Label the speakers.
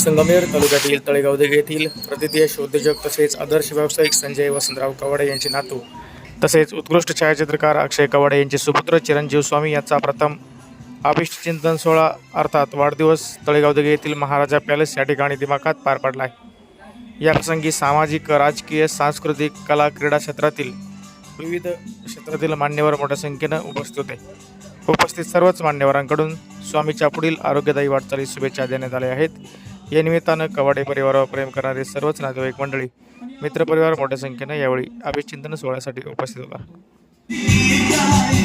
Speaker 1: संगमेर तालुक्यातील तळेगाव देगे येथील प्रतितीय उद्योजक तसेच आदर्श व्यावसायिक संजय वसंतराव कवाडे यांचे नातू तसेच उत्कृष्ट छायाचित्रकार अक्षय कवाडे यांचे सुपुत्र चिरंजीव स्वामी यांचा प्रथम अभिष्ट चिंतन सोहळा अर्थात वाढदिवस तळेगाव देगे येथील महाराजा पॅलेस या ठिकाणी दिमाखात पार पडला आहे. या प्रसंगी सामाजिक राजकीय सांस्कृतिक कला क्रीडा क्षेत्रातील विविध क्षेत्रातील मान्यवर मोठ्या संख्येनं उपस्थित होते. उपस्थित सर्वच मान्यवरांकडून स्वामीच्या पुढील आरोग्यदायी वाटचालीस शुभेच्छा देण्यात आल्या आहेत. या निमित्तानं कवाडे परिवारावर प्रेम करणारे सर्वच नातेवाईक मंडळी मित्रपरिवार मोठ्या संख्येनं यावेळी अभिचिंतन सोहळ्यासाठी उपस्थित होता